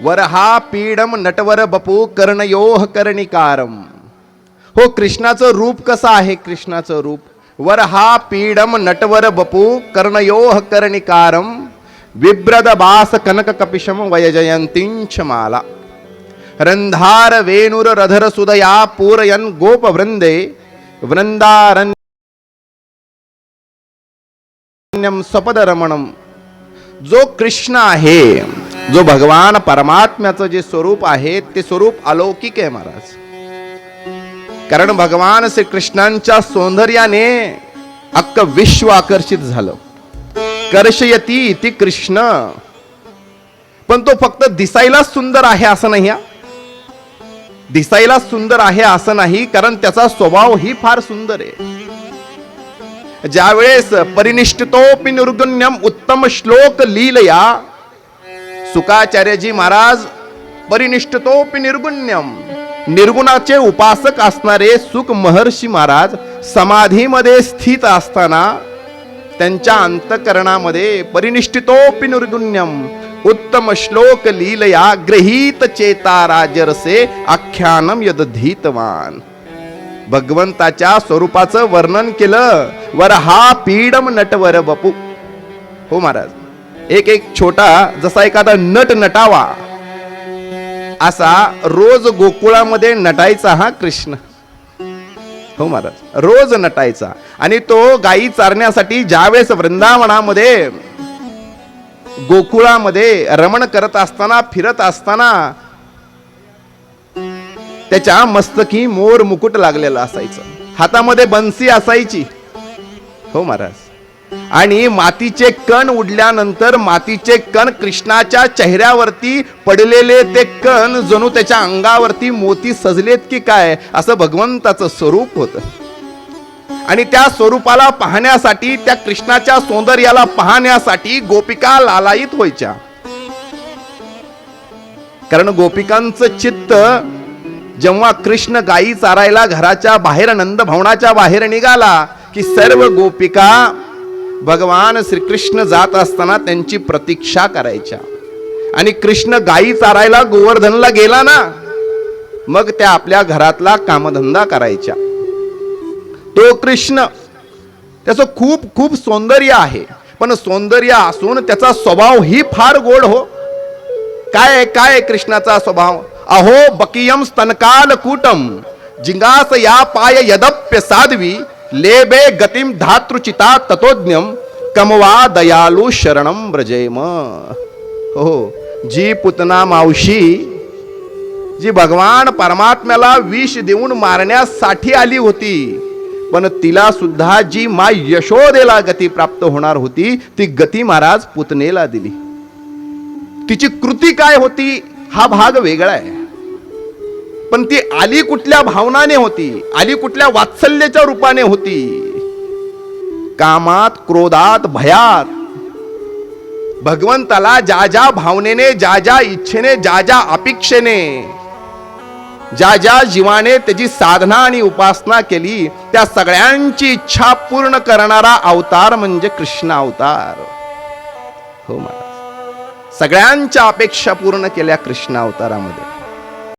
वरहा पीडम नटवर बपू कर्णयोह कर्णिकारम. हो कृष्णाचं रूप कसं आहे? कृष्णाचं रूप. वरहा पीडम नटवर बपू कर्णयोह कर्णिकारम. विब्रद बास कनक कपिशम वयजयंतींच माला. रंधार वेणुर रधर सुदया पूरयन गोप वृंदे वृंदारण्यम सपद रमणम. जो कृष्ण आहे जो भगवान परमात्म्याचं जे स्वरूप आहे ते स्वरूप अलौकिक आहे महाराज. कारण भगवान श्री कृष्णांच्या सौंदर्याने अक्क विश्व आकर्षित झालं. कर्षयती ती कृष्ण. पण तो फक्त दिसायला सुंदर आहे असं नाही दिसायला सुंदर आहे असं नाही कारण त्याचा स्वभाव ही फार सुंदर आहे. ज्यावेळेस परिनिष्ठितोपि निर्गुण्यम उत्तम श्लोक लीलया सुकाचार्यजी महाराज परिनिष्ठतोपि निर्गुण्यम. निर्गुणाचे उपासक असणारे सुख महर्षी महाराज समाधीमध्ये स्थित असताना त्यांच्या अंतकरणामध्ये परिनिष्ठितोपि निर्गुण्यम. उत्तम श्लोक लीलया ग्रहीत चेता राजरसे आख्यानम यदधीतवान. भगवंताच्या स्वरूपाचं वर्णन केलं वर हा पीडम नटवर बपू. हो महाराज. एक एक छोटा जसा एखादा नट नटावा असा रोज गोकुळामध्ये नटायचा हा कृष्ण. हो महाराज रोज नटायचा. आणि तो गायी चारण्यासाठी ज्यावेळेस वृंदावनामध्ये गोकुळामध्ये रमण करत असताना फिरत असताना त्याच्या मस्तकी मोर मुकुट लागलेला असायचं. हातामध्ये बन्सी असायची. हो महाराज. आणि मातीचे कण उडल्यानंतर मातीचे कण कृष्णाच्या चेहऱ्यावरती पडलेले ते कण जणू त्याच्या अंगावरती मोती सजलेत की काय असं भगवंताचं स्वरूप होतं. आणि त्या स्वरूपाला पाहण्यासाठी त्या कृष्णाच्या सौंदर्याला पाहण्यासाठी गोपिका लालायित व्हायच्या. कारण गोपिकांचं चित्त जेव्हा कृष्ण गायी चारायला घराच्या बाहेर नंद भवनाच्या बाहेर निघाला की सर्व गोपिका भगवान श्रीकृष्ण जात असताना त्यांची प्रतीक्षा करायच्या. आणि कृष्ण गायी चारायला गोवर्धनला गेला ना मग त्या आपल्या घरातला कामधंदा करायच्या. तो कृष्ण त्याचं खूप खूप सौंदर्य आहे. पण सौंदर्य असून त्याचा स्वभाव ही फार गोड हो. काय काय आहे कृष्णाचा स्वभाव? अहो बकियम स्तनकाल कूटम जिंगास या पाय यदप्य साध्वी. लेबे गतिम धातृचिता ततोज्ञम कमवा दयालु शरणम ब्रजेम हो, हो जी पुतना मावशी जी भगवान परमात्म्याला विष देऊन मारण्यासाठी आली होती पण तिला सुद्धा जी मा यशोदेला गती प्राप्त होणार होती ती गती महाराज पुतनेला दिली. तिची कृती काय होती हा भाग वेगळा आहे. पण ती आली कुठल्या भावनाने होती? आली कुठल्या वात्सल्याच्या रूपाने होती? कामात क्रोधात भयात. भगवंताला ज्या ज्या भावनेने ज्या ज्या इच्छेने ज्या ज्या अपेक्षेने ज्या ज्या जीवाने त्याची साधना आणि उपासना केली त्या सगळ्यांची इच्छा पूर्ण करणारा अवतार म्हणजे कृष्ण अवतार. हो महाराज. सगळ्यांच्या अपेक्षा पूर्ण केल्या कृष्ण अवतारामध्ये.